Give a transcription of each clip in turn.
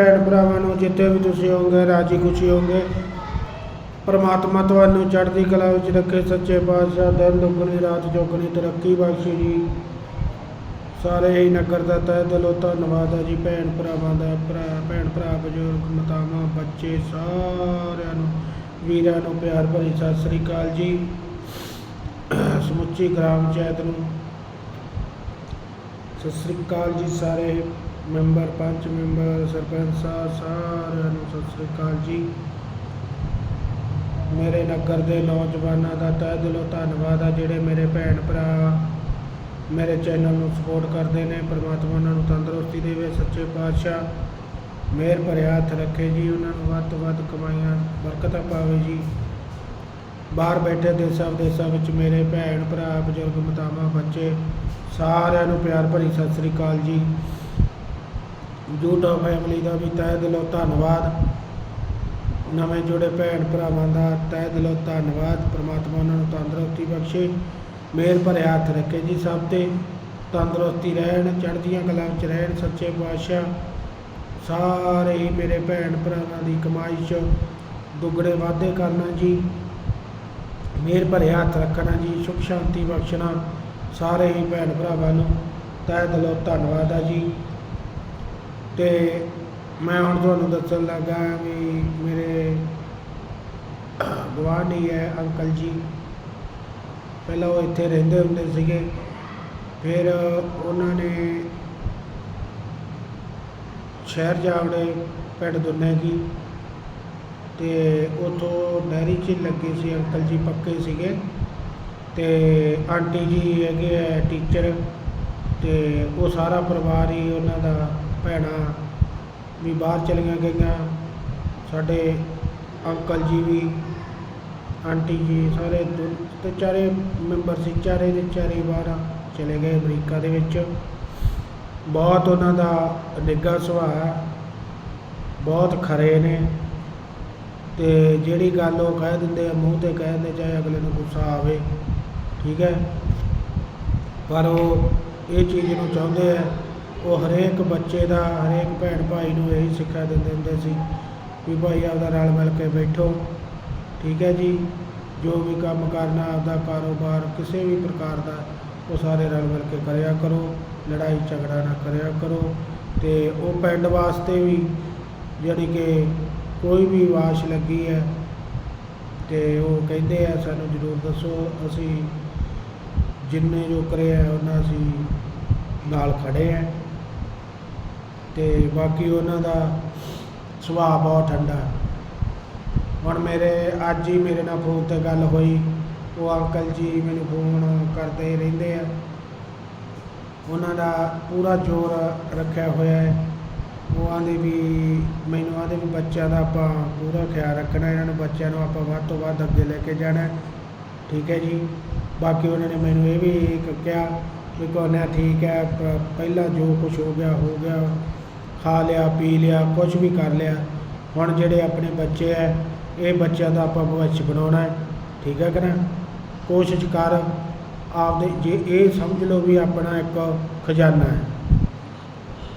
ਭੈਣ ਭਰਾਵਾਂ ਨੂੰ ਜਿੱਥੇ ਵੀ ਤੁਸੀਂ ਹੋਵੋਗੇ, ਰਾਜੀ ਖੁਸ਼ੀ ਹੋਵੋਗੇ, ਪਰਮਾਤਮਾ ਤੁਹਾਨੂੰ ਚੜ੍ਹਦੀ ਕਲਾ ਵਿੱਚ ਰੱਖੇ, ਸੱਚੇ ਪਾਤਸ਼ਾਹ ਦਿਨ ਦੁੱਗਣੀ, ਰਾਤ ਚੌਗਣੀ, ਤਰੱਕੀ ਬਖਸ਼ੇ ਜੀ। ਸਾਰੇ ਹੀ ਨਗਰ ਦਾ ਤਹਿ ਦਿਲੋਂ ਧੰਨਵਾਦ ਹੈ ਜੀ, ਭੈਣ ਭਰਾਵਾਂ ਦਾ ਭਰਾ, ਭੈਣ ਭਰਾ, ਬਜ਼ੁਰਗ, ਮਾਤਾਵਾਂ, ਬੱਚੇ ਸਾਰਿਆਂ ਨੂੰ, ਵੀਰਾਂ ਨੂੰ ਪਿਆਰ ਭਰੀ ਸਤਿ ਸ੍ਰੀ ਅਕਾਲ ਜੀ। ਸਮੁੱਚੀ ਗ੍ਰਾਮ ਪੰਚਾਇਤ ਨੂੰ ਸਤਿ ਸ੍ਰੀ ਅਕਾਲ ਜੀ ਸਾਰੇ। ਮੈਂਬਰ, ਪੰਚ ਮੈਂਬਰ, ਸਰਪੰਚ ਸਾਹਿਬ, ਸਾਰਿਆਂ ਨੂੰ ਸਤਿ ਸ੍ਰੀ ਅਕਾਲ ਜੀ। ਮੇਰੇ ਨਗਰ ਦੇ ਨੌਜਵਾਨਾਂ ਦਾ ਤਹਿ ਦਿਲੋਂ ਧੰਨਵਾਦ ਆ, ਜਿਹੜੇ ਮੇਰੇ ਭੈਣ ਭਰਾ ਮੇਰੇ ਚੈਨਲ ਨੂੰ ਸਪੋਰਟ ਕਰਦੇ ਨੇ, ਪ੍ਰਮਾਤਮਾ ਉਹਨਾਂ ਨੂੰ ਤੰਦਰੁਸਤੀ ਦੇਵੇ, ਸੱਚੇ ਪਾਤਸ਼ਾਹ ਮਿਹਰ ਭਰਿਆ ਹੱਥ ਰੱਖੇ ਜੀ, ਉਹਨਾਂ ਨੂੰ ਵੱਧ ਤੋਂ ਵੱਧ ਕਮਾਈਆਂ, ਬਰਕਤਾਂ ਪਾਵੇ ਜੀ। ਬਾਹਰ ਬੈਠੇ ਦੇਸਾਂ ਵਿਦੇਸਾਂ ਵਿੱਚ ਮੇਰੇ ਭੈਣ ਭਰਾ, ਬਜ਼ੁਰਗ, ਮਾਤਾਵਾਂ, ਬੱਚੇ ਸਾਰਿਆਂ ਨੂੰ ਪਿਆਰ ਭਰੀ ਸਤਿ ਸ੍ਰੀ ਅਕਾਲ ਜੀ। YouTube ਫੈਮਿਲੀ ਦਾ ਵੀ ਤਹਿ ਦਿਲੋਂ ਧੰਨਵਾਦ। ਨਵੇਂ ਜੁੜੇ ਭੈਣ ਭਰਾਵਾਂ ਦਾ ਤਹਿ ਦਿਲੋਂ ਧੰਨਵਾਦ। ਪ੍ਰਮਾਤਮਾ ਉਹਨਾਂ ਨੂੰ ਤੰਦਰੁਸਤੀ ਬਖਸ਼ੇ ਮਿਹਰ ਭਰੇ ਹੱਥ ਰੱਖੇ ਜੀ ਸਭ ਤੇ। ਤੰਦਰੁਸਤੀ ਰਹਿਣ, ਚੜ੍ਹਦੀਆਂ ਕਲਾਂ ਵਿੱਚ ਰਹਿਣ, ਸੱਚੇ ਪਾਤਸ਼ਾਹ। ਸਾਰੇ ਹੀ ਮੇਰੇ ਭੈਣ ਭਰਾਵਾਂ ਦੀ ਕਮਾਈ 'ਚ ਦੁੱਗਣੇ ਵਾਧੇ ਕਰਨਾ ਜੀ। ਮਿਹਰ ਭਰੇ ਹੱਥ ਰੱਖਣਾ ਜੀ ਸੁਖ ਸ਼ਾਂਤੀ ਬਖਸ਼ਣਾ। ਸਾਰੇ ਹੀ ਭੈਣ ਭਰਾਵਾਂ ਨੂੰ ਤਹਿ ਦਿਲੋਂ ਧੰਨਵਾਦ ਆ ਜੀ। ਤੇ ਮੈਂ ਹੁਣ ਤੁਹਾਨੂੰ ਦੱਸਣ ਲੱਗਾ ਵੀ ਮੇਰੇ ਗਵਾਂਢੀ ਹੈ ਅੰਕਲ ਜੀ। ਪਹਿਲਾਂ ਉਹ ਇੱਥੇ ਰਹਿੰਦੇ ਹੁੰਦੇ ਸੀਗੇ। ਫਿਰ ਉਹਨਾਂ ਨੇ ਸ਼ਹਿਰ ਜਾਵੜੇ ਪਿੰਡ ਦੁੰਨੇ ਕੀ ਤੇ ਉਥੋਂ ਡੈਰੀ 'ਚ ਲੱਗੇ ਸੀ ਅੰਕਲ ਜੀ ਪੱਕੇ ਸੀਗੇ। ਤੇ ਆਂਟੀ ਜੀ ਹੈਗੇ ਆ ਟੀਚਰ ਤੇ ਉਹ ਸਾਰਾ ਪਰਿਵਾਰ ਹੀ ਉਹਨਾਂ ਦਾ ਭੈਣਾਂ ਵੀ ਬਾਹਰ ਚਲੀਆਂ ਗਈਆਂ। ਸਾਡੇ ਅੰਕਲ ਜੀ ਵੀ, ਆਂਟੀ ਜੀ, ਸਾਰੇ ਦੋ- ਤੇ ਚਾਰੇ ਮੈਂਬਰ ਸੀ, ਚਾਰੇ ਦੇ ਚਾਰੇ ਬਾਹਰ ਚਲੇ ਗਏ ਅਮਰੀਕਾ ਦੇ ਵਿੱਚ। ਬਹੁਤ ਉਹਨਾਂ ਦਾ ਨਿੱਘਾ ਸੁਭਾਅ ਹੈ। ਬਹੁਤ ਖਰੇ ਨੇ। ਤੇ ਜਿਹੜੀ ਗੱਲ ਉਹ ਕਹਿ ਦਿੰਦੇ ਆ, ਮੂੰਹ ਤੇ ਕਹਿ ਦਿੰਦੇ ਚਾਹੇ ਅਗਲੇ ਨੂੰ ਗੁੱਸਾ ਆਵੇ, ਠੀਕ ਹੈ। ਪਰ ਉਹ ਇਹ ਚੀਜ਼ ਨੂੰ ਚਾਹੁੰਦੇ ਆ ਉਹ ਹਰੇਕ ਬੱਚੇ ਦਾ, ਹਰੇਕ ਭੈਣ ਭਾਈ ਨੂੰ ਇਹੀ ਸਿੱਖਿਆ ਦਿੰਦੇ ਹੁੰਦੇ ਸੀ ਵੀ ਭਾਈ ਆਪਦਾ ਰਲ ਮਿਲ ਕੇ ਬੈਠੋ, ਠੀਕ ਹੈ ਜੀ? ਜੋ ਵੀ ਕੰਮ ਕਰਨਾ ਆਪਦਾ ਕਾਰੋਬਾਰ ਕਿਸੇ ਵੀ ਪ੍ਰਕਾਰ ਦਾ, ਉਹ ਸਾਰੇ ਰਲ ਮਿਲ ਕੇ ਕਰਿਆ ਕਰੋ, ਲੜਾਈ ਝਗੜਾ ਨਾ ਕਰਿਆ ਕਰੋ ਤੇ ਉਹ ਪਿੰਡ ਵਾਸਤੇ ਵੀ ਜਿਹੜੀ ਕਿ ਕੋਈ ਵੀ ਵਾਸ਼ ਲੱਗੀ ਹੈ ਤੇ ਉਹ ਕਹਿੰਦੇ ਆ ਸਾਨੂੰ ਜ਼ਰੂਰ ਦੱਸੋ, ਅਸੀਂ ਜਿੰਨੇ ਜੋ ਕਰਿਆ ਉਹਨਾਂ ਅਸੀਂ ਨਾਲ ਖੜੇ ਆ ਤੇ ਬਾਕੀ ਉਹਨਾਂ ਦਾ ਸੁਭਾਅ ਬਹੁਤ ਠੰਡਾ। ਹੁਣ ਮੇਰੇ, ਅੱਜ ਹੀ ਮੇਰੇ ਨਾਲ ਫੋਨ ਤੇ ਗੱਲ ਹੋਈ। ਉਹ ਅੰਕਲ ਜੀ ਮੈਨੂੰ ਫੋਨ ਕਰਦੇ ਰਹਿੰਦੇ ਆ। ਉਹਨਾਂ ਦਾ ਪੂਰਾ ਜ਼ੋਰ ਰੱਖਿਆ ਹੋਇਆ ਹੈ। ਉਹ ਆਂਦੇ ਵੀ ਮੈਨੂੰ ਆਂਦੇ ਵੀ ਬੱਚਿਆਂ ਦਾ ਆਪਾਂ ਪੂਰਾ ਖਿਆਲ ਰੱਖਣਾ, ਇਹਨਾਂ ਨੂੰ ਬੱਚਿਆਂ ਨੂੰ ਆਪਾਂ ਵੱਧ ਤੋਂ ਵੱਧ ਅੱਗੇ ਲੈ ਕੇ ਜਾਣਾ। ਠੀਕ ਹੈ ਜੀ। ਬਾਕੀ ਉਹਨਾਂ ਨੇ ਮੈਨੂੰ ਇਹ ਵੀ ਕਿਹਾ ਵੀ ਕੋਨਾ ਠੀਕ ਹੈ ਪਹਿਲਾਂ ਜੋ ਕੁਝ ਹੋ ਗਿਆ ਹੋ ਗਿਆ। ਖਾ ਲਿਆ, ਪੀ ਲਿਆ ਕੁਝ ਵੀ ਕਰ ਲਿਆ। ਹੁਣ ਜਿਹੜੇ ਆਪਣੇ ਬੱਚੇ ਹੈ ਇਹ ਬੱਚਿਆਂ ਦਾ ਆਪਾਂ ਭਵਿੱਖ ਬਣਾਉਣਾ ਹੈ ਠੀਕ ਹੈ ਕਿ ਨਾ? ਕੋਸ਼ਿਸ਼ ਕਰ ਆਪਦੇ, ਜੇ ਇਹ ਸਮਝ ਲਓ ਵੀ ਆਪਣਾ ਇੱਕ ਖਜ਼ਾਨਾ ਹੈ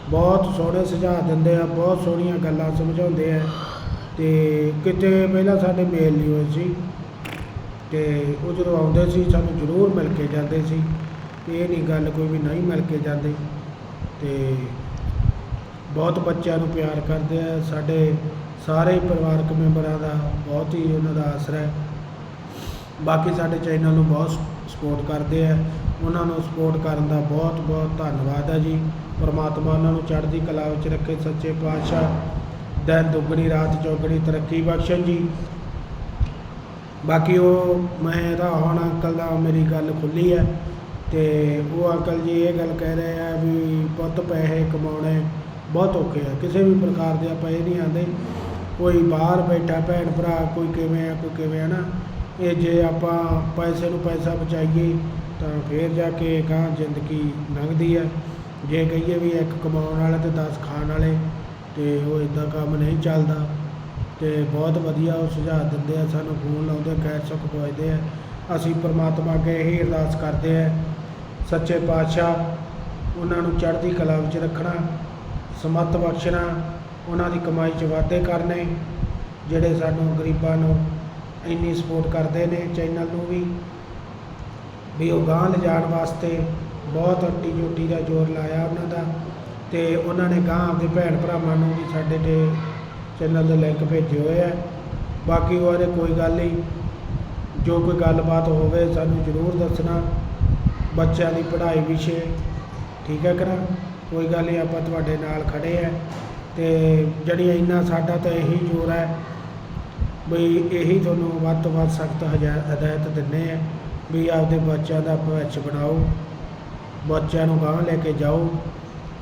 ਬਹੁਤ ਸੋਹਣੇ ਸੁਝਾਅ ਦਿੰਦੇ ਆ, ਬਹੁਤ ਸੋਹਣੀਆਂ ਗੱਲਾਂ ਸਮਝਾਉਂਦੇ ਆ। ਤੇ ਕਿਤੇ ਪਹਿਲਾਂ ਸਾਡੇ ਮੇਲ ਨਹੀਂ ਹੋਏ ਸੀ। ਤੇ ਉਹ ਜਦੋਂ ਆਉਂਦੇ ਸੀ, ਸਾਨੂੰ ਜ਼ਰੂਰ ਮਿਲ ਕੇ ਜਾਂਦੇ ਸੀ। ਇਹ ਨਹੀਂ ਗੱਲ ਕੋਈ ਵੀ ਨਹੀਂ ਮਿਲ ਕੇ ਜਾਂਦੇ। ਤੇ ਬਹੁਤ ਬੱਚਿਆਂ ਨੂੰ ਪਿਆਰ ਕਰਦੇ ਆ। ਸਾਡੇ ਸਾਰੇ ਪਰਿਵਾਰਕ ਮੈਂਬਰਾਂ ਦਾ ਬਹੁਤ ਹੀ ਉਹਨਾਂ ਦਾ ਆਸਰਾ ਹੈ। ਬਾਕੀ ਸਾਡੇ ਚੈਨਲ ਨੂੰ ਬਹੁਤ ਸਪੋਰਟ ਕਰਦੇ ਆ। ਉਹਨਾਂ ਨੂੰ ਸਪੋਰਟ ਕਰਨ ਦਾ ਬਹੁਤ ਬਹੁਤ ਧੰਨਵਾਦ ਹੈ ਜੀ। ਪਰਮਾਤਮਾ ਉਹਨਾਂ ਨੂੰ ਚੜ੍ਹਦੀ ਕਲਾ ਵਿੱਚ ਰੱਖੇ। ਸੱਚੇ ਪਾਤਸ਼ਾਹ, ਦਿਨ ਦੁੱਗਣੀ, ਰਾਤ ਚੌਗਣੀ, ਤਰੱਕੀ ਬਖਸ਼ਣ ਜੀ। ਬਾਕੀ ਉਹ ਮੈਂ ਤਾਂ ਹੁਣ ਅੰਕਲ ਦਾ ਮੇਰੀ ਗੱਲ ਖੁੱਲੀ ਹੈ ਤੇ ਉਹ ਅੰਕਲ ਜੀ ਇਹ ਗੱਲ ਕਹਿ ਰਹੇ ਆ ਵੀ ਪੁੱਤ ਪੈਸੇ ਕਮਾਉਣੇ ਬਹੁਤ ਔਖੇ ਆ। ਕਿਸੇ ਵੀ ਪ੍ਰਕਾਰ ਦੇ ਆਪਾਂ ਇਹ ਨਹੀਂ ਆਂਦੇ ਕੋਈ ਬਾਹਰ ਬੈਠਾ, ਭੈਣ ਭਰਾ ਕੋਈ ਕਿਵੇਂ ਆ, ਕੋਈ ਕਿਵੇਂ ਆ ਨਾ, ਇਹ ਜੇ ਆਪਾਂ ਪੈਸੇ ਨੂੰ ਪੈਸਾ ਬਚਾਈਏ ਤਾਂ ਫੇਰ ਜਾ ਕੇ ਗਾਂ ਜ਼ਿੰਦਗੀ ਲੰਘਦੀ ਹੈ ਜੇ ਕਹੀਏ ਵੀ ਇੱਕ ਕਮਾਉਣ ਵਾਲਾ ਤੇ 10 ਖਾਣ ਵਾਲੇ ਤੇ ਉਹ ਇਦਾਂ ਕੰਮ ਨਹੀਂ ਚੱਲਦਾ ਤੇ ਬਹੁਤ ਵਧੀਆ ਉਹ ਸੁਝਾਅ ਦਿੰਦੇ ਆ, ਸਾਨੂੰ ਫੋਨ ਲਾਉਂਦੇ ਖੈਰ ਸੁੱਖ ਪੁੱਛਦੇ ਆ। ਅਸੀਂ ਪਰਮਾਤਮਾ ਅੱਗੇ ਇਹੀ ਅਰਦਾਸ ਕਰਦੇ ਆ, ਸੱਚੇ ਪਾਤਸ਼ਾਹ ਉਹਨਾਂ ਨੂੰ ਚੜ੍ਹਦੀ ਕਲਾ ਵਿੱਚ ਰੱਖਣਾ। ਸਮੱਤ ਬਖਸ਼ਣਾ, ਉਹਨਾਂ ਦੀ ਕਮਾਈ 'ਚ ਵਾਧੇ ਕਰਨੇ, ਜਿਹੜੇ ਸਾਨੂੰ ਗਰੀਬਾਂ ਨੂੰ ਇੰਨੀ ਸਪੋਰਟ ਕਰਦੇ ਨੇ ਚੈਨਲ ਨੂੰ ਵੀ। ਵੀ ਉਹ ਗਾਂਹ ਲਿਜਾਣ ਵਾਸਤੇ ਬਹੁਤ ਅੱਟੀ ਜੋਟੀ ਦਾ ਜ਼ੋਰ ਲਾਇਆ ਉਹਨਾਂ ਦਾ ਤੇ ਉਹਨਾਂ ਨੇ ਗਾਂਹ ਆਪਦੇ ਭੈਣ ਭਰਾਵਾਂ ਨੂੰ ਵੀ ਸਾਡੇ ਤੇ ਚੈਨਲ ਦੇ ਲਿੰਕ ਭੇਜੇ ਹੋਏ ਆ। ਬਾਕੀ ਉਹਦੇ ਕੋਈ ਗੱਲ ਨਹੀਂ, ਜੋ ਕੋਈ ਗੱਲਬਾਤ ਹੋਵੇ ਸਾਨੂੰ ਜ਼ਰੂਰ ਦੱਸਣਾ, ਬੱਚਿਆਂ ਦੀ ਪੜ੍ਹਾਈ ਵਿਸ਼ੇ, ਠੀਕ ਹੈ ਕਰਾਂ ਕੋਈ ਗੱਲ ਨਹੀਂ, ਆਪਾਂ ਤੁਹਾਡੇ ਨਾਲ ਖੜੇ ਆ ਤੇ ਜਿਹੜੀ ਇੰਨਾ ਸਾਡਾ ਤਾਂ ਇਹੀ ਜ਼ੋਰ ਹੈ ਬਈ ਇਹੀ ਤੁਹਾਨੂੰ ਵੱਧ ਤੋਂ ਵੱਧ ਸਖਤ ਹਦਾਇਤ ਦਿੰਦੇ ਆ ਵੀ ਆਪਦੇ ਬੱਚਿਆਂ ਦਾ ਭਵਿੱਖ ਬਣਾਓ, ਬੱਚਿਆਂ ਨੂੰ ਗਾਂਹ ਲੈ ਕੇ ਜਾਓ,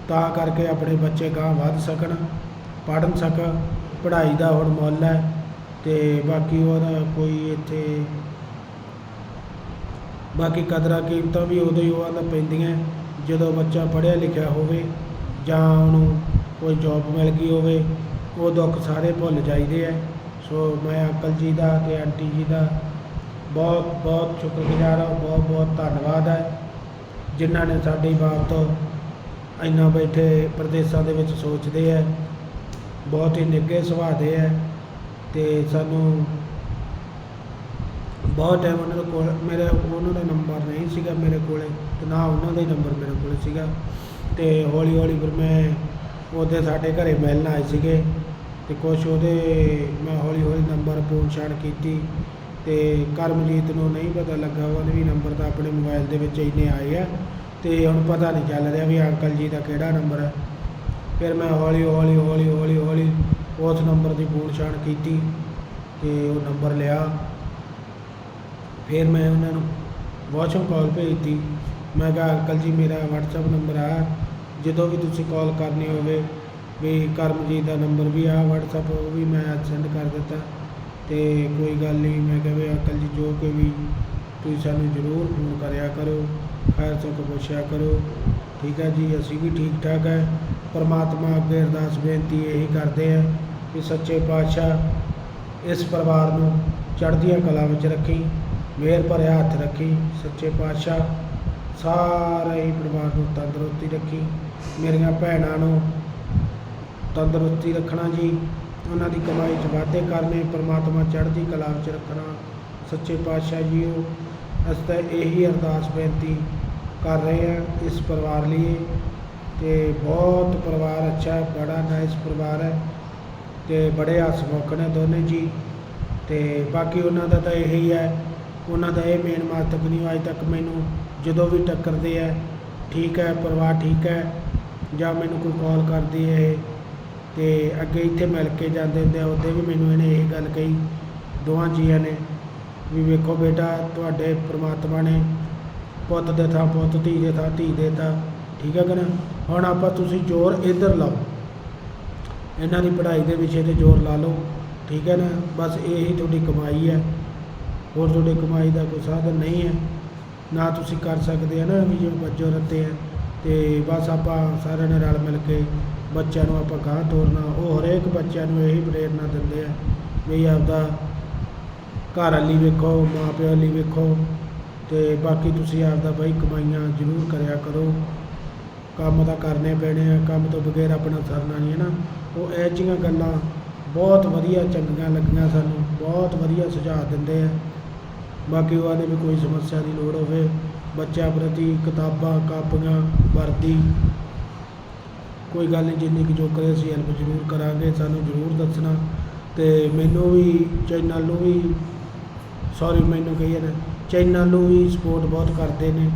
ਤਾਂ ਕਰਕੇ ਆਪਣੇ ਬੱਚੇ ਗਾਂਹ ਵੱਧ ਸਕਣ, ਪੜ੍ਹਨ ਸਕਣ, ਪੜ੍ਹਾਈ ਦਾ ਹੁਣ ਮੁੱਲ ਹੈ ਤੇ ਬਾਕੀ ਉਹਦਾ ਕੋਈ ਇੱਥੇ ਬਾਕੀ ਕਦਰਾਂ ਕੀਮਤਾਂ ਵੀ ਉਦੋਂ ਹੀ ਉਹਨਾਂ ਦਾ ਪੈਂਦੀਆਂ। ਜਦੋਂ ਬੱਚਾ ਪੜ੍ਹਿਆ ਲਿਖਿਆ ਹੋਵੇ ਜਾਂ ਉਹਨੂੰ ਕੋਈ ਜੋਬ ਮਿਲ ਗਈ ਹੋਵੇ, ਉਹ ਦੁੱਖ ਸਾਰੇ ਭੁੱਲ ਜਾਈਦੇ ਹੈ ਸੋ ਮੈਂ ਅੰਕਲ ਜੀ ਦਾ ਅਤੇ ਆਂਟੀ ਜੀ ਦਾ ਬਹੁਤ ਬਹੁਤ ਸ਼ੁਕਰਗੁਜ਼ਾਰ ਹਾਂ, ਬਹੁਤ ਬਹੁਤ ਧੰਨਵਾਦ ਹੈ। ਜਿਨ੍ਹਾਂ ਨੇ ਸਾਡੀ ਬਾਬਤ ਇੰਨਾ ਬੈਠੇ ਪ੍ਰਦੇਸ਼ਾਂ ਦੇ ਵਿੱਚ ਸੋਚਦੇ ਹੈ ਬਹੁਤ ਹੀ ਨਿੱਘੇ ਸੁਭਾਅ ਦੇ ਹੈ ਅਤੇ ਸਾਨੂੰ ਬਹੁਤ ਟਾਈਮ ਉਹਨਾਂ ਦੇ ਕੋਲ, ਮੇਰੇ ਉਹਨਾਂ ਦਾ ਨੰਬਰ ਨਹੀਂ ਸੀਗਾ ਮੇਰੇ ਕੋਲੇ, ਤੇ ਨਾ ਉਹਨਾਂ ਦਾ ਹੀ ਨੰਬਰ ਮੇਰੇ ਕੋਲ ਸੀਗਾ। ਤੇ ਹੌਲੀ ਹੌਲੀ ਫਿਰ ਮੈਂ ਉਹਦੇ ਸਾਡੇ ਘਰੇ ਮਿਲਣ ਆਏ ਸੀਗੇ, ਤੇ ਕੁਛ ਉਹਦੇ, ਮੈਂ ਹੌਲੀ ਹੌਲੀ ਨੰਬਰ ਪਛਾਣ ਕੀਤੀ, ਤੇ ਕਰਮਜੀਤ ਨੂੰ ਨਹੀਂ ਪਤਾ ਲੱਗਾ, ਉਹਨੇ ਵੀ ਨੰਬਰ ਤਾਂ ਆਪਣੇ ਮੋਬਾਈਲ ਦੇ ਵਿੱਚ ਇੰਨੇ ਆਏ ਆ, ਤੇ ਹੁਣ ਪਤਾ ਨਹੀਂ ਚੱਲ ਰਿਹਾ ਵੀ ਅੰਕਲ ਜੀ ਦਾ ਕਿਹੜਾ ਨੰਬਰ ਹੈ ਫਿਰ ਮੈਂ ਹੌਲੀ ਹੌਲੀ ਹੌਲੀ ਹੌਲੀ ਹੌਲੀ ਉਸ ਨੰਬਰ ਦੀ ਪਛਾਣ ਕੀਤੀ, ਤੇ ਉਹ ਨੰਬਰ ਲਿਆ। ਫਿਰ ਮੈਂ ਉਹਨਾਂ ਨੂੰ WhatsApp ਕਾਲ ਭੇਜਤੀ। ਮੈਂ ਕਿਹਾ, ਅੰਕਲ ਜੀ, ਮੇਰਾ WhatsApp ਨੰਬਰ ਆ। ਜਦੋਂ ਵੀ ਤੁਸੀਂ ਕਾਲ ਕਰਨੀ ਹੋਵੇ, ਵੀ ਕਰਮਜੀਤ ਦਾ ਨੰਬਰ ਵੀ ਆ WhatsApp, ਉਹ ਵੀ ਮੈਂ ਸੈਂਡ ਕਰ ਦਿੱਤਾ। ਤੇ ਕੋਈ ਗੱਲ ਨਹੀਂ, ਮੈਂ ਕਿਹਾ ਵੀ ਅੰਕਲ ਜੀ, ਜੋ ਕੋਈ ਵੀ ਤੁਸੀਂ ਸਾਨੂੰ ਜ਼ਰੂਰ ਫੋਨ ਕਰਿਆ ਕਰੋ ਖੈਰ ਸੁੱਖ ਪੁੱਛਿਆ ਕਰੋ। ਠੀਕ ਹੈ ਜੀ, ਅਸੀਂ ਵੀ ਠੀਕ ਠਾਕ ਹੈ। ਪਰਮਾਤਮਾ ਅੱਗੇ ਅਰਦਾਸ ਬੇਨਤੀ ਇਹੀ ਕਰਦੇ ਆ ਕਿ ਸੱਚੇ ਪਾਤਸ਼ਾਹ ਇਸ ਪਰਿਵਾਰ ਨੂੰ ਚੜ੍ਹਦੀਆਂ ਕਲਾ ਵਿੱਚ ਰੱਖੀ। ਮਿਹਰ ਭਰਿਆ ਹੱਥ ਰੱਖੀ, ਸੱਚੇ ਪਾਤਸ਼ਾਹ, ਸਾਰੇ ਹੀ ਪਰਿਵਾਰ ਨੂੰ ਤੰਦਰੁਸਤੀ ਰੱਖੀ। ਮੇਰੀਆਂ ਭੈਣਾਂ ਨੂੰ ਤੰਦਰੁਸਤੀ ਰੱਖਣਾ ਜੀ। ਉਹਨਾਂ ਦੀ ਕਮਾਈ 'ਚ ਵਾਧੇ ਕਰਨੇ, ਪਰਮਾਤਮਾ ਚੜ੍ਹਦੀ ਕਲਾ ਵਿੱਚ ਰੱਖਣਾ। ਸੱਚੇ ਪਾਤਸ਼ਾਹ ਜੀ ਉਹ ਅਸੀਂ ਤਾਂ ਇਹੀ ਅਰਦਾਸ ਬੇਨਤੀ ਕਰ ਰਹੇ ਹਾਂ ਇਸ ਪਰਿਵਾਰ ਲਈ। ਤੇ ਬਹੁਤ ਪਰਿਵਾਰ ਅੱਛਾ ਹੈ ਬੜਾ ਨਾਈਸ ਪਰਿਵਾਰ ਹੈ। ਤੇ ਬੜੇ ਹਸਮੁਖ ਨੇ ਦੋਨੇ ਜੀ। ਤੇ ਬਾਕੀ ਉਹਨਾਂ ਦਾ ਤਾਂ ਇਹੀ ਹੈ ਉਹਨਾਂ ਦਾ ਇਹ ਮੇਨ ਮਕਸਦ ਨਹੀਂ ਅੱਜ ਤੱਕ ਮੈਨੂੰ, ਜਦੋਂ ਵੀ ਟੱਕਰਦੇ ਹੈ ਠੀਕ ਹੈ, ਪਰਿਵਾਰ ਠੀਕ ਹੈ, ਜਾਂ ਮੈਨੂੰ ਕੋਈ ਕਾਲ ਕਰਦੀ ਹੈ ਇਹ ਅਤੇ ਅੱਗੇ ਇੱਥੇ ਮਿਲ ਕੇ ਜਾਂਦੇ ਹੁੰਦੇ ਆ, ਉਹਦੇ ਵੀ ਮੈਨੂੰ ਇਹਨੇ ਇਹ ਗੱਲ ਕਹੀ, ਦੋਵਾਂ ਜੀਆਂ ਨੇ, ਵੀ ਵੇਖੋ ਬੇਟਾ, ਤੁਹਾਡੇ ਪ੍ਰਮਾਤਮਾ ਨੇ ਪੁੱਤ ਦੇ ਥਾਂ ਪੁੱਤ, ਧੀ ਦੇ ਥਾਂ ਧੀ ਦੇ ਥਾਂ ਠੀਕ ਹੈ ਕਿ ਨਾ? ਹੁਣ ਆਪਾਂ ਤੁਸੀਂ ਜ਼ੋਰ ਇੱਧਰ ਲਾਓ, ਇਹਨਾਂ ਦੀ ਪੜ੍ਹਾਈ ਦੇ ਵਿਸ਼ੇ ਤੇ ਜ਼ੋਰ ਲਾ ਲਓ, ਠੀਕ ਹੈ ਨਾ? ਬਸ ਇਹੀ ਤੁਹਾਡੀ ਕਮਾਈ ਹੈ। ਹੋਰ ਤੁਹਾਡੀ ਕਮਾਈ ਦਾ ਕੋਈ ਸਾਧਨ ਨਹੀਂ ਹੈ, ਨਾ ਤੁਸੀਂ ਕਰ ਸਕਦੇ ਆ ਨਾ ਵੀ ਜਿਵੇਂ ਬੱਜੋ ਰੱਤੇ ਆ, ਤੇ ਬਸ ਆਪਾਂ ਸਾਰਿਆਂ ਨੇ ਰਲ ਮਿਲ ਕੇ ਬੱਚਿਆਂ ਨੂੰ ਆਪਾਂ ਗਾਂਹ ਤੋਰਨਾ, ਉਹ ਹਰੇਕ ਬੱਚਿਆਂ ਨੂੰ ਇਹੀ ਪ੍ਰੇਰਨਾ ਦਿੰਦੇ ਆ ਵੀ ਆਪਦਾ ਘਰ ਵਾਲੀ ਵੇਖੋ ਮਾਂ ਪਿਓ ਲਈ ਵੇਖੋ, ਤੇ ਬਾਕੀ ਤੁਸੀਂ ਆਪਦਾ ਬਈ ਕਮਾਈਆਂ ਜ਼ਰੂਰ ਕਰਿਆ ਕਰੋ। ਕੰਮ ਤਾਂ ਕਰਨੇ ਪੈਣੇ ਆ, ਕੰਮ ਤੋਂ ਬਗੈਰ ਆਪਣਾ ਸਰਨਾ ਨਹੀਂ ਹੈ ਨਾ। ਉਹ ਇਹ ਜਿਹੀਆਂ ਗੱਲਾਂ ਬਹੁਤ ਵਧੀਆ ਚੰਗੀਆਂ ਲੱਗੀਆਂ ਸਾਨੂੰ, ਬਹੁਤ ਵਧੀਆ ਸੁਝਾਅ ਦਿੰਦੇ ਆ। ਬਾਕੀ ਉਹਨਾਂ ਉਹਨੇ ਵੀ ਕੋਈ ਸਮੱਸਿਆ ਦੀ ਲੋੜ ਹੋਵੇ, ਬੱਚਿਆਂ ਪ੍ਰਤੀ ਕਿਤਾਬਾਂ, ਕਾਪੀਆਂ, ਵਰਦੀ, ਕੋਈ ਗੱਲ ਨਹੀਂ, ਜਿੰਨੀ ਕੁ ਜੋ ਕਰੇ ਅਸੀਂ ਹੈਲਪ ਜ਼ਰੂਰ ਕਰਾਂਗੇ, ਸਾਨੂੰ ਜ਼ਰੂਰ ਦੱਸਣਾ। ਤੇ ਮੈਨੂੰ ਵੀ, ਚੈਨਲ ਨੂੰ ਵੀ ਸੌਰੀ ਮੈਨੂੰ ਕਹੀਏ ਨਾ, ਚੈਨਲ ਨੂੰ ਵੀ ਸਪੋਰਟ ਬਹੁਤ ਕਰਦੇ ਨੇ,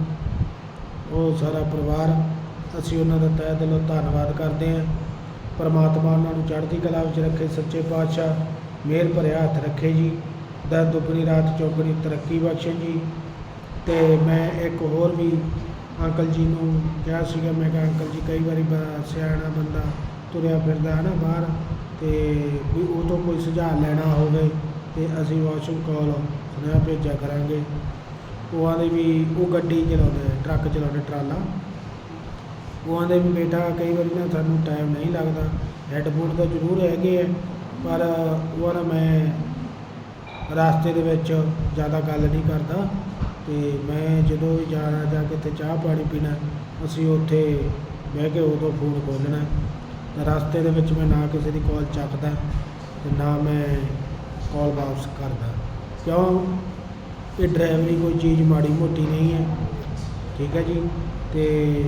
ਉਹ ਸਾਰਾ ਪਰਿਵਾਰ। ਅਸੀਂ ਉਹਨਾਂ ਦਾ ਤਹਿ ਦਿਲੋਂ ਧੰਨਵਾਦ ਕਰਦੇ ਹਾਂ। ਪਰਮਾਤਮਾ ਉਹਨਾਂ ਨੂੰ ਚੜ੍ਹਦੀ ਕਲਾ ਵਿੱਚ ਰੱਖੇ, ਸੱਚੇ ਪਾਤਸ਼ਾਹ, ਮਿਹਰ ਭਰਿਆ ਹੱਥ ਰੱਖੇ ਜੀ। ਦਰ ਦੁੱਗਣੀ, ਰਾਤ ਚੌਗਣੀ, ਤਰੱਕੀ ਬਖਸ਼ੇ ਜੀ। ਤੇ ਮੈਂ ਇੱਕ ਹੋਰ ਵੀ ਅੰਕਲ ਜੀ ਨੂੰ ਕਿਹਾ ਸੀਗਾ, ਮੈਂ ਕਿਹਾ ਅੰਕਲ ਜੀ ਕਈ ਵਾਰੀ ਬ- ਸਿਆਣਾ ਬੰਦਾ ਤੁਰਿਆ ਫਿਰਦਾ ਹੈ ਨਾ ਬਾਹਰ, ਤੇ ਵੀ ਉਹ ਤੋਂ ਕੋਈ ਸੁਝਾਅ ਲੈਣਾ ਹੋਵੇ ਤੇ ਅਸੀਂ ਵਾਸ਼ਰੂਮ ਕਾਲ ਸੁਨੇਹਾ ਭੇਜਿਆ ਕਰਾਂਗੇ। ਉਹ ਆਂਦੇ ਵੀ ਉਹ ਗੱਡੀ ਚਲਾਉਂਦੇ, ਟਰੱਕ ਚਲਾਉਂਦੇ ਟਰਾਲਾ। ਉਹ ਆਂਦੇ ਵੀ ਬੇਟਾ ਕਈ ਵਾਰੀ ਨਾ ਸਾਨੂੰ ਟਾਈਮ ਨਹੀਂ ਲੱਗਦਾ। ਹੈੱਡਫੋਨ ਤਾਂ ਜ਼ਰੂਰ ਹੈਗੇ ਆ, ਪਰ ਉਹ ਨਾ ਮੈਂ ਰਾਸਤੇ ਦੇ ਵਿੱਚ ਜ਼ਿਆਦਾ ਗੱਲ ਨਹੀਂ ਕਰਦਾ ਅਤੇ ਮੈਂ ਜਦੋਂ ਵੀ ਜਾਣਾ ਜਾਂ ਕਿਤੇ ਚਾਹ ਪਾਣੀ ਪੀਣਾ, ਅਸੀਂ ਉੱਥੇ ਬਹਿ ਕੇ ਉਦੋਂ ਫੋਨ ਖੋਲ੍ਹਣਾ। ਰਸਤੇ ਦੇ ਵਿੱਚ ਮੈਂ ਨਾ ਕਿਸੇ ਦੀ ਕਾਲ ਚੱਕਦਾ ਅਤੇ ਨਾ ਮੈਂ ਕਾਲ ਵਾਪਸ ਕਰਦਾ। ਕਿਉਂ? ਇਹ ਡਰਾਈਵਰੀ ਕੋਈ ਚੀਜ਼ ਮਾੜੀ ਮੋਟੀ ਨਹੀਂ ਹੈ, ਠੀਕ ਹੈ ਜੀ? ਅਤੇ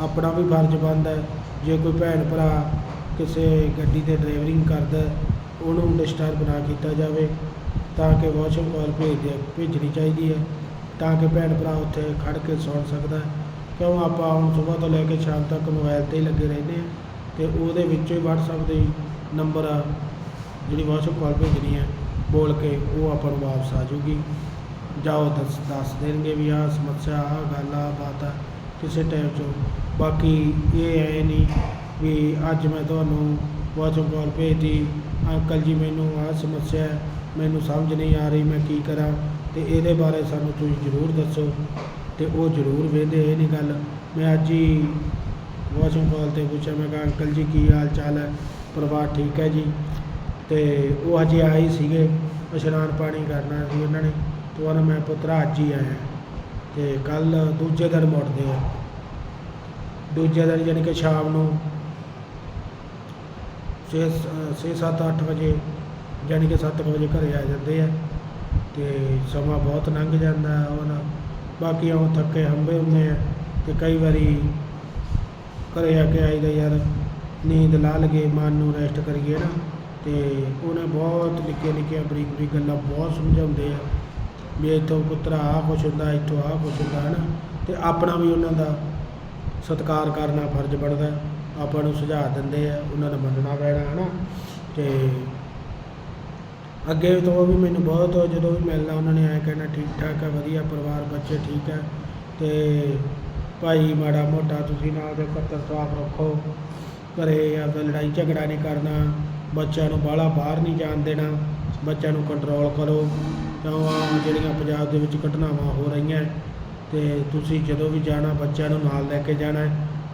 ਆਪਣਾ ਵੀ ਫਰਜ਼ ਬਣਦਾ ਜੇ ਕੋਈ ਭੈਣ ਭਰਾ ਕਿਸੇ ਗੱਡੀ ਤੇ ਡਰਾਈਵਰਿੰਗ ਕਰਦਾ, ਉਹਨੂੰ ਡਿਸਟਰਬ ਨਾ ਕੀਤਾ ਜਾਵੇ। ਤਾਂ ਕਿ ਵਾਸ਼ਿੰਗ ਕਾਲ ਭੇਜ ਭੇਜਣੀ ਚਾਹੀਦੀ ਹੈ, ਤਾਂ ਕਿ ਭੈਣ ਭਰਾ ਉੱਥੇ ਖੜ ਕੇ ਸੁਣ ਸਕਦਾ ਕਿਉਂ ਆਪਾਂ ਹੁਣ ਸਵੇਰ ਤੋਂ ਲੈ ਕੇ ਸ਼ਾਮ ਤੱਕ ਮੋਬਾਈਲ ਤੇ ਹੀ ਲੱਗੇ ਰਹਿੰਦੇ ਹਾਂ ਅਤੇ ਉਹਦੇ ਵਿੱਚੋਂ ਹੀ ਵਟਸਐਪ ਦੇ ਨੰਬਰ ਆ ਜਿਹੜੀ ਵਾਸ਼ਿੰਗ ਕਾਲ ਭੇਜਣੀ ਹੈ, ਬੋਲ ਕੇ ਉਹ ਆਪਾਂ ਨੂੰ ਵਾਪਸ ਆ ਜੂਗੀ ਜਾਓ, ਦੱਸ ਦੱਸ ਦੇਣਗੇ ਵੀ ਆਹ ਸਮੱਸਿਆ, ਆਹ ਗੱਲ ਆ ਬਾਤ ਆ ਕਿਸੇ ਟਾਈਮ 'ਚੋਂ। ਬਾਕੀ ਇਹ ਹੈ ਨਹੀਂ ਵੀ ਅੱਜ ਮੈਂ ਤੁਹਾਨੂੰ ਵਾਸ਼ਿੰਗ ਕਾਲ ਭੇਜਤੀ, ਅੰਕਲ ਜੀ ਮੈਨੂੰ ਆਹ ਸਮੱਸਿਆ ਮੈਨੂੰ ਸਮਝ ਨਹੀਂ ਆ ਰਹੀ ਮੈਂ ਕੀ ਕਰਾਂ ਤੇ ਇਹਦੇ ਬਾਰੇ ਸਾਨੂੰ ਤੁਸੀਂ ਜ਼ਰੂਰ ਦੱਸੋ ਤੇ ਉਹ ਜ਼ਰੂਰ ਵੇਂਦੇ ਇਹ ਨਹੀਂ ਗੱਲ। ਮੈਂ ਅੱਜ ਹੀ ਵਾਸ਼ਿੰਗ ਕਾਲ ਤੇ ਪੁੱਛਿਆ, ਮੈਂ ਕਿਹਾ, ਅੰਕਲ ਜੀ, ਕੀ ਹਾਲ ਚਾਲ ਹੈ? ਪਰਿਵਾਰ ਠੀਕ ਹੈ ਜੀ। ਤੇ ਉਹ ਅਜੇ ਆਏ ਸੀਗੇ, ਇਸ਼ਨਾਨ ਪਾਣੀ ਕਰਨਾ ਸੀ ਉਹਨਾਂ ਨੇ। ਤੇ ਉਹਨਾਂ ਮੈਂ ਪੁੱਤਰਾ, ਅੱਜ ਹੀ ਆਇਆ ਤੇ ਕੱਲ ਦੂਜੇ ਦਿਨ ਮੁੜਦੇ ਆ। ਦੂਜੇ ਦਿਨ ਯਾਨੀ ਕਿ ਸ਼ਾਮ ਨੂੰ ਛੇ ਛੇ ਸੱਤ ਅੱਠ ਵਜੇ ਯਾਨੀ ਕਿ ਸੱਤ ਕੁ ਵਜੇ ਘਰੇ ਆ ਜਾਂਦੇ ਆ ਤੇ ਸਮਾਂ ਬਹੁਤ ਲੰਘ ਜਾਂਦਾ ਹੈ ਉਹਨਾਂ ਬਾਕੀ ਉਹ ਥੱਕੇ ਹੰਬੇ ਹੁੰਦੇ ਆ ਤੇ ਕਈ ਵਾਰੀ ਘਰੇ ਆ ਕੇ ਆਈਦਾ ਯਾਰ, ਨੀਂਦ ਲਾ ਲਗੇ ਮਨ ਨੂੰ ਰੈਸਟ ਕਰੀਏ ਨਾ ਤੇ ਉਹਨੇ ਬਹੁਤ ਨਿੱਕੀਆਂ ਨਿੱਕੀਆਂ ਬਰੀਕ ਬਰੀਕ ਗੱਲਾਂ ਬਹੁਤ ਸਮਝਾਉਂਦੇ ਆ ਵੀ ਇੱਥੋਂ ਪੁੱਤਰਾ ਆਹ ਕੁਛ ਹੁੰਦਾ, ਇੱਥੋਂ ਆਹ ਕੁਛ ਹੁੰਦਾ ਹੈ ਨਾ ਤੇ ਆਪਣਾ ਵੀ ਉਹਨਾਂ ਦਾ ਸਤਿਕਾਰ ਕਰਨਾ ਫਰਜ਼ ਬਣਦਾ। ਆਪਾਂ ਨੂੰ ਸੁਝਾਅ ਦਿੰਦੇ ਆ, ਉਹਨਾਂ ਦਾ ਮੰਨਣਾ ਪੈਣਾ ਹੈ ਨਾ ਤੇ ਅੱਗੇ ਤੋਂ ਵੀ ਮੈਨੂੰ ਬਹੁਤ, ਜਦੋਂ ਵੀ ਮਿਲਣਾ ਉਹਨਾਂ ਨੇ ਐਂ ਕਹਿਣਾ ਠੀਕ ਠਾਕ ਹੈ ਵਧੀਆ ਪਰਿਵਾਰ, ਬੱਚੇ ਠੀਕ ਹੈ ਅਤੇ ਭਾਈ ਮਾੜਾ ਮੋਟਾ ਤੁਸੀਂ ਨਾਲ ਦੇ ਪੱਤਰ ਸਾਫ਼ ਰੱਖੋ, ਘਰੇ ਆਪਦਾ ਲੜਾਈ ਝਗੜਾ ਨਹੀਂ ਕਰਨਾ, ਬੱਚਿਆਂ ਨੂੰ ਬਾਹਲਾ ਬਾਹਰ ਨਹੀਂ ਜਾਣ ਦੇਣਾ, ਬੱਚਿਆਂ ਨੂੰ ਕੰਟਰੋਲ ਕਰੋ ਕਿਉਂ ਆਹ ਜਿਹੜੀਆਂ ਪੰਜਾਬ ਦੇ ਵਿੱਚ ਘਟਨਾਵਾਂ ਹੋ ਰਹੀਆਂ, ਤੇ ਤੁਸੀਂ ਜਦੋਂ ਵੀ ਜਾਣਾ, ਬੱਚਿਆਂ ਨੂੰ ਨਾਲ ਲੈ ਕੇ ਜਾਣਾ,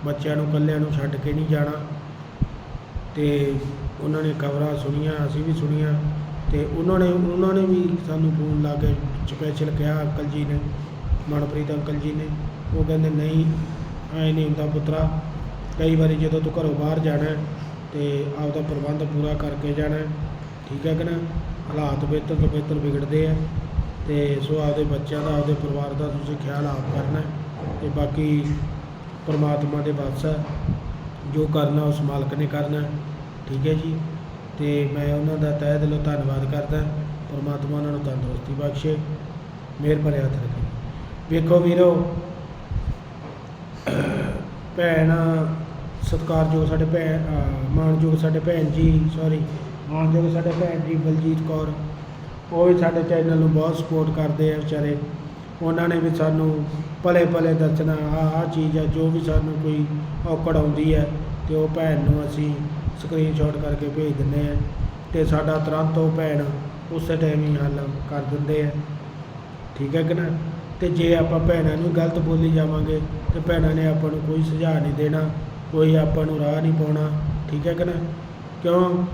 ਬੱਚਿਆਂ ਨੂੰ ਇਕੱਲਿਆਂ ਨੂੰ ਛੱਡ ਕੇ ਨਹੀਂ ਜਾਣਾ, ਤੇ ਉਹਨਾਂ ਨੇ ਖਬਰਾਂ ਸੁਣੀਆਂ, ਅਸੀਂ ਵੀ ਸੁਣੀਆਂ ਅਤੇ ਉਹਨਾਂ ਨੇ ਉਹਨਾਂ ਨੇ ਵੀ ਸਾਨੂੰ ਫੋਨ ਲਾ ਕੇ ਸਪੈਸ਼ਲ ਕਿਹਾ ਅੰਕਲ ਜੀ ਨੇ, ਮਨਪ੍ਰੀਤ ਅੰਕਲ ਜੀ ਨੇ। ਉਹ ਕਹਿੰਦੇ, ਨਹੀਂ, ਐਂ ਨਹੀਂ ਹੁੰਦਾ ਪੁੱਤਰਾ। ਕਈ ਵਾਰੀ ਜਦੋਂ ਤੂੰ ਘਰੋਂ ਬਾਹਰ ਜਾਣਾ ਹੈ ਆਪਦਾ ਪ੍ਰਬੰਧ ਪੂਰਾ ਕਰਕੇ ਜਾਣਾ ਠੀਕ ਹੈ ਕਿ ਨਾ? ਹਾਲਾਤ ਬਿਹਤਰ ਤੋਂ ਬਿਹਤਰ ਵਿਗੜਦੇ ਆ ਅਤੇ ਸੋ ਆਪਦੇ ਬੱਚਿਆਂ ਦਾ, ਆਪਦੇ ਪਰਿਵਾਰ ਦਾ ਤੁਸੀਂ ਖਿਆਲ ਆਪ ਕਰਨਾ ਅਤੇ ਬਾਕੀ ਪਰਮਾਤਮਾ ਦੇ ਵੱਸ ਜੋ ਕਰਨਾ, ਉਸ ਮਾਲਕ ਨੇ ਕਰਨਾ ਠੀਕ ਹੈ ਜੀ। ਤੇ ਮੈਂ ਉਹਨਾਂ ਦਾ ਤਹਿ ਦਿਲੋਂ ਧੰਨਵਾਦ ਕਰਦਾ ਪਰਮਾਤਮਾ ਉਹਨਾਂ ਨੂੰ ਤੰਦਰੁਸਤੀ ਬਖਸ਼ੇ ਮਿਹਰ ਭਰੇ ਹੱਥ ਰੱਖੇ। ਵੇਖੋ ਵੀਰੋ, ਭੈਣ, ਸਤਿਕਾਰਯੋਗ ਸਾਡੇ ਭੈਣ ਮਾਣਯੋਗ ਸਾਡੇ ਭੈਣ ਜੀ ਸੌਰੀ ਮਾਣਯੋਗ ਸਾਡੇ ਭੈਣ ਜੀ ਬਲਜੀਤ ਕੌਰ, ਉਹ ਵੀ ਸਾਡੇ ਚੈਨਲ ਨੂੰ ਬਹੁਤ ਸਪੋਰਟ ਕਰਦੇ ਆ ਵਿਚਾਰੇ। ਉਹਨਾਂ ਨੇ ਵੀ ਸਾਨੂੰ ਭਲੇ ਭਲੇ ਦੱਸਣਾ, ਆਹ ਆਹ ਚੀਜ਼ ਆ, ਜੋ ਵੀ ਸਾਨੂੰ ਕੋਈ ਔਕੜ ਆਉਂਦੀ ਹੈ ਤੇ ਉਹ ਭੈਣ ਨੂੰ ਅਸੀਂ ਸਕਰੀਨਸ਼ਾਟ ਕਰਕੇ ਭੇਜ ਦਿੰਦੇ ਆ ਤੇ ਸਾਡਾ ਤੁਰੰਤ ਉਹ ਭੈਣ ਉਸੇ ਟਾਈਮ ਹੀ ਹੱਲ ਕਰ ਦਿੰਦੇ ਆ। ਠੀਕ ਹੈ ਕਿ ਨਾ? ਤੇ ਜੇ ਆਪਾਂ ਭੈਣਾਂ ਨੂੰ ਗਲਤ ਬੋਲੀ ਜਾਵਾਂਗੇ ਤੇ ਭੈਣਾਂ ਨੇ ਆਪਾਂ ਨੂੰ ਕੋਈ ਸੁਝਾਅ ਨਹੀਂ ਦੇਣਾ, ਕੋਈ ਆਪਾਂ ਨੂੰ ਰਾਹ ਨਹੀਂ ਪਾਉਣਾ। ਠੀਕ ਹੈ ਕਿ ਨਾ? ਕਿਉਂ?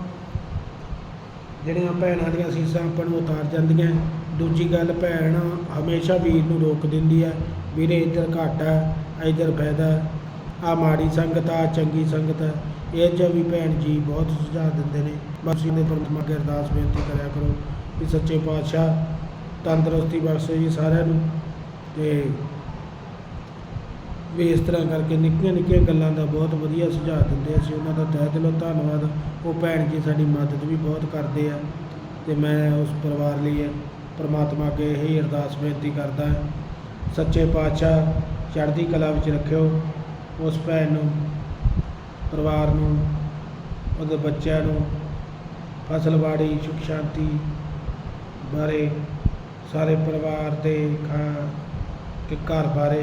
ਜਿਹੜੀਆਂ ਭੈਣਾਂ ਦੀਆਂ ਸੀਸਾਂ ਆਪਾਂ ਨੂੰ ਉਤਾਰ ਜਾਂਦੀਆਂ, ਦੂਜੀ ਗੱਲ ਭੈਣ ਹਮੇਸ਼ਾ ਵੀਰ ਨੂੰ ਰੋਕ ਦਿੰਦੀ ਹੈ ਵੀਰੇ, ਇੱਧਰ ਘਾਟਾ, ਇੱਧਰ ਫਾਇਦਾ। ਆ ਮਾੜੀ ਸੰਗਤ ਆ ਚੰਗੀ ਸੰਗਤ ਹੈ ਇਹ ਜਿਹਾ ਵੀ ਭੈਣ ਜੀ ਬਹੁਤ ਸੁਝਾਅ ਦਿੰਦੇ ਨੇ। ਬਸ ਇਹਦੇ ਪਰਮਾਤਮਾ ਅੱਗੇ ਅਰਦਾਸ ਬੇਨਤੀ ਕਰਿਆ ਕਰੋ ਕਿ ਸੱਚੇ ਪਾਤਸ਼ਾਹ ਤੰਦਰੁਸਤੀ ਬਖਸ਼ੇ ਜੀ ਸਾਰਿਆਂ ਨੂੰ ਤੇ ਵੀ ਇਸ ਤਰ੍ਹਾਂ ਕਰਕੇ ਨਿੱਕੀਆਂ ਨਿੱਕੀਆਂ ਗੱਲਾਂ ਦਾ ਬਹੁਤ ਵਧੀਆ ਸੁਝਾਅ ਦਿੰਦੇ ਅਸੀਂ ਉਹਨਾਂ ਦਾ ਤਹਿ ਦਿਲੋਂ ਧੰਨਵਾਦ। ਉਹ ਭੈਣ ਜੀ ਸਾਡੀ ਮਦਦ ਵੀ ਬਹੁਤ ਕਰਦੇ ਆ ਤੇ ਮੈਂ ਉਸ ਪਰਿਵਾਰ ਲਈ ਪਰਮਾਤਮਾ ਅੱਗੇ ਇਹੀ ਅਰਦਾਸ ਬੇਨਤੀ ਕਰਦਾ ਸੱਚੇ ਪਾਤਸ਼ਾਹ ਚੜ੍ਹਦੀ ਕਲਾ ਵਿੱਚ ਰੱਖਿਓ। ਉਸ ਭੈਣ ਨੂੰ ਪਰਿਵਾਰ ਨੂੰ, ਉਹਦੇ ਬੱਚਿਆਂ ਨੂੰ ਫਸਲਬਾੜੀ ਸੁਖ ਸ਼ਾਂਤੀ ਬਾਰੇ ਸਾਰੇ ਪਰਿਵਾਰ ਦੇ ਖਾ ਤੇ ਘਰ ਬਾਰੇ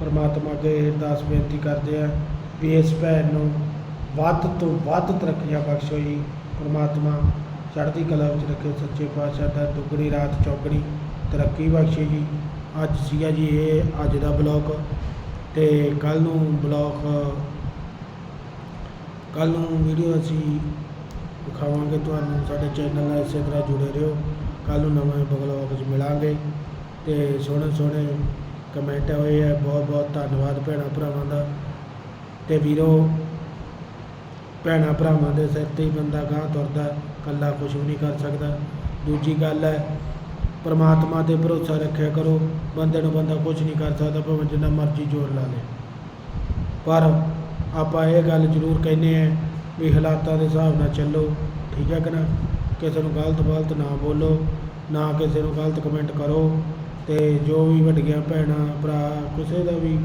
ਪਰਮਾਤਮਾ ਅੱਗੇ ਇਹ ਅਰਦਾਸ ਬੇਨਤੀ ਕਰਦੇ ਆ ਵੀ ਇਸ ਭੈਣ ਨੂੰ ਵੱਧ ਤੋਂ ਵੱਧ ਤਰੱਕੀਆਂ ਬਖਸ਼ੋ ਜੀ। ਪਰਮਾਤਮਾ ਚੜ੍ਹਦੀ ਕਲਾ ਵਿੱਚ ਰੱਖੇ, ਸੱਚੇ ਪਾਤਸ਼ਾਹ ਦਾ ਦੁੱਗਣੀ ਰਾਤ ਚੌਗਣੀ ਤਰੱਕੀ ਬਖਸ਼ੇ ਜੀ। ਅੱਜ ਸੀਗਾ ਜੀ ਇਹ ਅੱਜ ਦਾ ਬਲੌਗ ਤੇ ਕੱਲ ਨੂੰ ਬਲੌਗ ਕੱਲ ਨੂੰ ਵੀਡੀਓ ਅਸੀਂ ਦਿਖਾਵਾਂਗੇ ਤੁਹਾਨੂੰ, ਸਾਡੇ ਚੈਨਲ ਨਾਲ ਇਸੇ ਤਰ੍ਹਾਂ ਜੁੜੇ ਰਹੋ। ਕੱਲ ਨੂੰ ਨਵੇਂ ਬਲੌਗ 'ਚ ਮਿਲਾਂਗੇ। ਤੇ ਸੋਹਣੇ ਸੋਹਣੇ ਕਮੈਂਟ ਹੋਏ ਆ ਬਹੁਤ ਬਹੁਤ ਧੰਨਵਾਦ ਭੈਣਾਂ ਭਰਾਵਾਂ ਦਾ। ਤੇ ਵੀਰੋ, ਭੈਣਾਂ ਭਰਾਵਾਂ ਦੇ ਸਿਰ ਤੇ ਹੀ ਬੰਦਾ ਗਾਂਹ ਤੁਰਦਾ, ਇਕੱਲਾ ਕੁਝ ਵੀ ਨਹੀਂ ਕਰ ਸਕਦਾ। ਦੂਜੀ ਗੱਲ ਹੈ, ਪਰਮਾਤਮਾ ਤੇ ਭਰੋਸਾ ਰੱਖਿਆ ਕਰੋ, ਬੰਦੇ ਨੂੰ ਬੰਦਾ ਕੁਝ ਨਹੀਂ ਕਰ ਸਕਦਾ, ਭਾਵੇਂ ਜਿੰਨਾ ਮਰਜ਼ੀ ਜ਼ੋਰ ਲਾ ਲੇ। ਪਰ ਆਪਾਂ ਇਹ ਗੱਲ ਜ਼ਰੂਰ ਕਹਿੰਦੇ ਆ ਵੀ ਹਾਲਾਤਾਂ ਦੇ ਹਿਸਾਬ ਨਾਲ ਚੱਲੋ, ਠੀਕ ਹੈ ਕਿ ਨਾ? ਕਿਸੇ ਨੂੰ ਗਲਤ ਬਲਤ ਨਾ ਬੋਲੋ, ਨਾ ਕਿਸੇ ਨੂੰ ਗਲਤ ਕਮੈਂਟ ਕਰੋ ਤੇ ਜੋ ਵੀ ਵੱਡੀਆਂ ਭੈਣਾਂ, ਭਰਾ, ਕਿਸੇ ਦਾ ਵੀ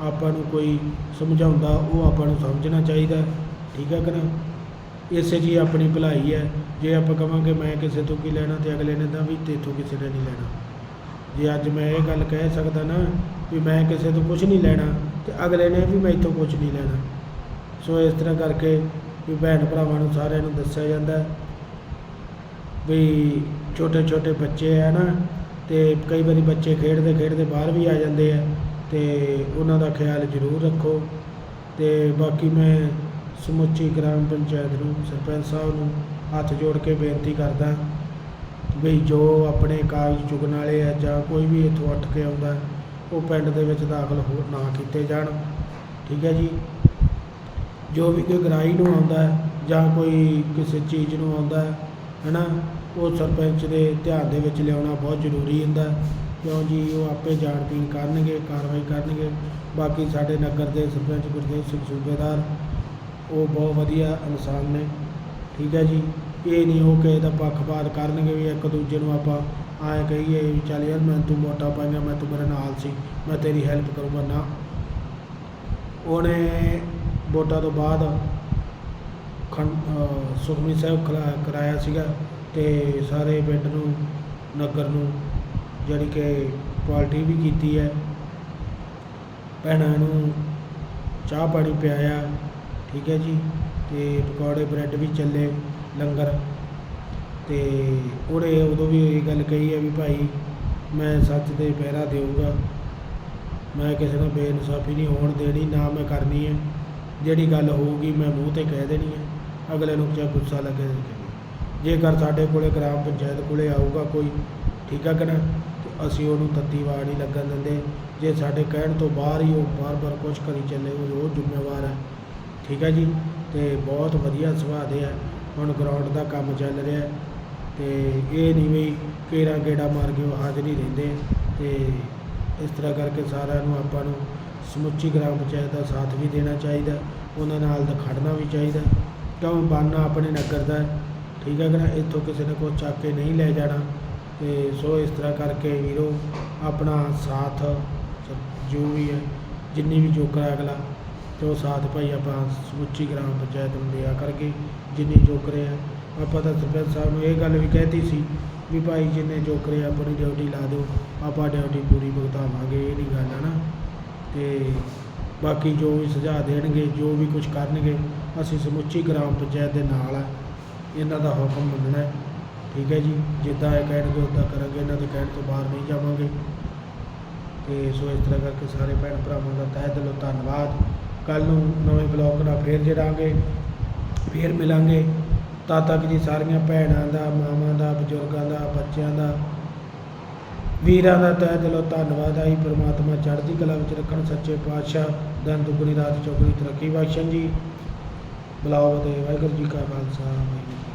ਆਪਾਂ ਨੂੰ ਕੋਈ ਸਮਝਾਉਂਦਾ, ਉਹ ਆਪਾਂ ਨੂੰ ਸਮਝਣਾ ਚਾਹੀਦਾ, ਠੀਕ ਹੈ ਕਿ ਨਾ? ਇਸੇ ਜੀ ਆਪਣੀ ਭਲਾਈ ਹੈ। ਜੇ ਆਪਾਂ ਕਵਾਂਗੇ ਮੈਂ ਕਿਸੇ ਤੋਂ ਕੀ ਲੈਣਾ ਤੇ ਅਗਲੇ ਨੇ ਤਾਂ ਵੀ ਤੇਥੋਂ ਕਿਸੇ ਨੇ ਨਹੀਂ ਲੈਣਾ। ਜੇ ਅੱਜ ਮੈਂ ਇਹ ਗੱਲ ਕਹਿ ਸਕਦਾ ਨਾ ਵੀ ਮੈਂ ਕਿਸੇ ਤੋਂ ਕੁਝ ਨਹੀਂ ਲੈਣਾ ਤੇ ਅਗਲੇ ਨੇ ਵੀ ਮੈਥੋਂ ਕੁਝ ਨਹੀਂ ਲੈਣਾ। ਸੋ ਇਸ ਤਰ੍ਹਾਂ ਕਰਕੇ ਵੀ ਭੈਣ ਭਰਾਵਾਂ ਨੂੰ ਸਾਰਿਆਂ ਨੂੰ ਦੱਸਿਆ ਜਾਂਦਾ ਵੀ ਛੋਟੇ ਛੋਟੇ ਬੱਚੇ ਆ ਨਾ ਤੇ ਕਈ ਵਾਰੀ ਬੱਚੇ ਖੇਡਦੇ ਖੇਡਦੇ ਬਾਹਰ ਵੀ ਆ ਜਾਂਦੇ ਆ ਤੇ ਉਹਨਾਂ ਦਾ ਖਿਆਲ ਜ਼ਰੂਰ ਰੱਖੋ। ਤੇ ਬਾਕੀ ਮੈਂ ਸਮੁੱਚੀ ਗ੍ਰਾਮ ਪੰਚਾਇਤ ਨੂੰ, ਸਰਪੰਚ ਸਾਹਿਬ ਨੂੰ ਹੱਥ ਜੋੜ ਕੇ ਬੇਨਤੀ ਕਰਦਾ ਵੀ ਜੋ ਆਪਣੇ ਕਾਗਜ਼ ਚੁਗਣ ਵਾਲੇ ਆ ਜਾਂ ਕੋਈ ਵੀ ਇੱਥੋਂ ਉੱਠ ਕੇ ਆਉਂਦਾ, ਉਹ ਪਿੰਡ ਦੇ ਵਿੱਚ ਦਾਖਲ ਹੋ, ਨਾ ਕੀਤੇ ਜਾਣ। ਠੀਕ ਹੈ ਜੀ? ਜੋ ਵੀ ਕੋਈ ਗਰਾਈ ਨੂੰ ਆਉਂਦਾ ਜਾਂ ਕੋਈ ਕਿਸੇ ਚੀਜ਼ ਨੂੰ ਆਉਂਦਾ ਹੈ ਨਾ ਉਹ ਸਰਪੰਚ ਦੇ ਧਿਆਨ ਦੇ ਵਿੱਚ ਲਿਆਉਣਾ ਬਹੁਤ ਜ਼ਰੂਰੀ ਹੁੰਦਾ ਕਿਉਂ ਜੀ? ਉਹ ਆਪੇ ਜਾਣ ਪੀਣ ਕਰਨਗੇ, ਕਾਰਵਾਈ ਕਰਨਗੇ। ਬਾਕੀ ਸਾਡੇ ਨਗਰ ਦੇ ਸਰਪੰਚ ਗੁਰਦੇਵ ਸਿੰਘ ਸੂਬੇਦਾਰ, ਉਹ ਬਹੁਤ ਵਧੀਆ ਇਨਸਾਨ ਨੇ। ਠੀਕ ਹੈ ਜੀ। ਇਹ ਨਹੀਂ ਉਹ ਕਿਸੇ ਦਾ ਪੱਖਪਾਤ ਕਰਨਗੇ ਵੀ ਇੱਕ ਦੂਜੇ ਨੂੰ ਆਪਾਂ ਆਏ ਕਹੀਏ ਵੀ ਚੱਲ ਯਾਰ ਮੈਂ ਤੂੰ ਮੋਟਾ ਪਾਈਆਂ ਮੈਂ ਤੂੰ ਮੇਰੇ ਨਾਲ ਸੀ, ਮੈਂ ਤੇਰੀ ਹੈਲਪ ਕਰੂੰਗਾ। ਨਾ। ਉਹਨੇ ਵੋਟਾਂ ਤੋਂ ਬਾਅਦ ਖੰਡ, ਅਹ ਸੁਖਮਨੀ ਸਾਹਿਬ ਖਲਾ, ਕਰਾਇਆ ਸੀਗਾ ਤੇ ਸਾਰੇ ਪਿੰਡ ਨੂੰ, ਨਗਰ ਨੂੰ ਜਿਹੜੀ ਕਿ ਪਾਰਟੀ ਵੀ ਕੀਤੀ ਹੈ। ਭੈਣਾਂ ਨੂੰ ਚਾਹ ਪਾਣੀ ਪਿਆਇਆ, ਠੀਕ ਹੈ ਜੀ। ਅਤੇ ਪਕੌੜੇ, ਬ੍ਰੈਡ ਵੀ ਚੱਲੇ ਲੰਗਰ। ਅਤੇ ਉਹਨੇ ਉਦੋਂ ਵੀ ਇਹ ਗੱਲ ਕਹੀ ਹੈ ਵੀ ਭਾਈ ਮੈਂ ਸੱਚ 'ਤੇ ਪਹਿਰਾ ਦੇਊਂਗਾ। ਮੈਂ ਕਿਸੇ ਨਾਲ ਬੇਇਨਸਾਫੀ ਨਹੀਂ ਹੋਣ ਦੇਣੀ, ਨਾ ਮੈਂ ਕਰਨੀ ਹੈ। ਜਿਹੜੀ ਗੱਲ ਹੋਊਗੀ ਮੈਂ ਮੂੰਹ ਤੇ ਕਹਿ ਦੇਣੀ ਹੈ। ਅਗਲੇ ਨੂੰ ਚਾਹੇ ਗੁੱਸਾ ਲੱਗੇ ਜੇਕਰ ਸਾਡੇ ਕੋਲੇ ਗ੍ਰਾਮ ਪੰਚਾਇਤ ਕੋਲੇ ਆਊਗਾ ਕੋਈ, ਠੀਕ ਹੈ ਕਿ ਨਾ? ਅਸੀਂ ਉਹਨੂੰ ਤੱਤੀ ਵਾਰ ਨਹੀਂ ਲੱਗਣ ਦਿੰਦੇ। ਜੇ ਸਾਡੇ ਕਹਿਣ ਤੋਂ ਬਾਹਰ ਹੀ ਉਹ ਬਾਰ-ਬਾਰ ਕੁਛ ਕਰੀ ਚੱਲੇ, ਉਹ ਉਹ ਜ਼ਿੰਮੇਵਾਰ ਹੈ। ਠੀਕ ਹੈ ਜੀ? ਤੇ ਬਹੁਤ ਵਧੀਆ ਸੁਭਾਅ ਦੇ ਆ। ਹੁਣ ਗਰਾਊਂਡ ਦਾ ਕੰਮ ਚੱਲ ਰਿਹਾ ਹੈ ਤੇ ਇਹ ਨਹੀਂ ਵੀ ਕੇਰਾ ਗੇੜਾ ਮਾਰ ਕੇ ਉਹ ਹਾਜ਼ਰ ਹੀ ਰਹਿੰਦੇ ਤੇ ਇਸ ਤਰ੍ਹਾਂ ਕਰਕੇ ਸਾਰਿਆਂ ਨੂੰ ਆਪਾਂ ਨੂੰ ਸਮੁੱਚੀ ਗ੍ਰਾਮ ਪੰਚਾਇਤ ਦਾ ਸਾਥ ਵੀ ਦੇਣਾ ਚਾਹੀਦਾ, ਉਹਨਾਂ ਨਾਲ ਦਾ ਖੜਨਾ ਵੀ ਚਾਹੀਦਾ। ਕਿਉਂ? ਬਾਨਾ ਆਪਣੇ ਨਗਰ ਦਾ ਠੀਕ ਹੈ ਕਿ ਨਾ? ਇੱਥੋਂ ਕਿਸੇ ਨੇ ਕੁਛ ਚੱਕ ਕੇ ਨਹੀਂ ਲੈ ਜਾਣਾ ਤੇ ਸੋ ਇਸ ਤਰ੍ਹਾਂ ਕਰਕੇ ਵੀਰੋ, ਆਪਣਾ ਸਾਥ ਜੋ ਵੀ ਹੈ, ਜਿੰਨੀ ਵੀ ਜੋਕਰ ਅਗਲਾ। ਤੇ ਉਹ ਸਾਥ ਭਾਈ ਆਪਾਂ ਸਮੁੱਚੀ ਗ੍ਰਾਮ ਪੰਚਾਇਤ ਨੂੰ ਦਿਆ ਕਰਕੇ ਜਿੰਨੀ ਜੋਕਰੇ ਆ, ਆਪਾਂ ਤਾਂ ਸਰਪੰਚ ਸਾਹਿਬ ਨੂੰ ਇਹ ਗੱਲ ਵੀ ਕਹਿਤੀ ਸੀ ਵੀ ਭਾਈ ਜਿੰਨੇ ਜੋਕਰੇ ਆਪਣੀ ਡਿਊਟੀ ਲਾ ਦਿਓ, ਆਪਾਂ ਡਿਊਟੀ ਪੂਰੀ ਭੁਗਤਾਵਾਂਗੇ, ਇਹ ਨਹੀਂ ਗੱਲ ਹੈ ਨਾ। ਤੇ ਬਾਕੀ ਜੋ ਵੀ ਸੁਝਾਅ ਦੇਣਗੇ, ਜੋ ਵੀ ਕੁਝ ਕਰਨਗੇ, ਅਸੀਂ ਸਮੁੱਚੀ ਗ੍ਰਾਮ ਪੰਚਾਇਤ ਦੇ ਨਾਲ ਆ। ਇਹਨਾਂ ਦਾ ਹੁਕਮ ਮੰਨਣਾ ਠੀਕ ਹੈ ਜੀ, ਜਿੱਦਾਂ ਇਹ ਕਹਿਣਗੇ ਉੱਦਾਂ ਕਰਾਂਗੇ, ਇਹਨਾਂ ਦੇ ਕਹਿਣ ਤੋਂ ਬਾਹਰ ਨਹੀਂ ਜਾਵਾਂਗੇ। ਤੇ ਸੋ ਇਸ ਤਰ੍ਹਾਂ ਕਰਕੇ ਸਾਰੇ ਭੈਣ ਭਰਾਵਾਂ ਦਾ ਤਹਿ ਦਿਲੋਂ ਧੰਨਵਾਦ। ਕੱਲ ਨੂੰ ਨਵੇਂ ਬਲੌਗ ਨਾਲ ਫੇਰ ਜੜਾਂਗੇ, ਫੇਰ ਮਿਲਾਂਗੇ। ਤਦ ਤੱਕ ਜੀ ਸਾਰੀਆਂ ਭੈਣਾਂ ਦਾ, ਮਾਵਾਂ ਦਾ, ਬਜ਼ੁਰਗਾਂ ਦਾ, ਬੱਚਿਆਂ ਦਾ। ਵੀਰਾਂ ਦਾ ਤਹਿ ਦਿਲੋਂ ਧੰਨਵਾਦ ਆਈ ਪ੍ਰਮਾਤਮਾ ਚੜ੍ਹਦੀ ਕਲਾ ਵਿੱਚ ਰੱਖਣ। ਸੱਚੇ ਪਾਤਸ਼ਾਹ ਦਿਨ ਦੁਗਣੀ ਰਾਤ ਚੌਗੁਣੀ ਤਰੱਕੀ ਬਖਸ਼ਣ ਜੀ। ਬੁਲਾਓ ਤੇ ਵਾਹਿਗੁਰੂ ਜੀ ਕਾ ਖਾਲਸਾ, ਵਾਹਿਗੁਰੂ ਜੀ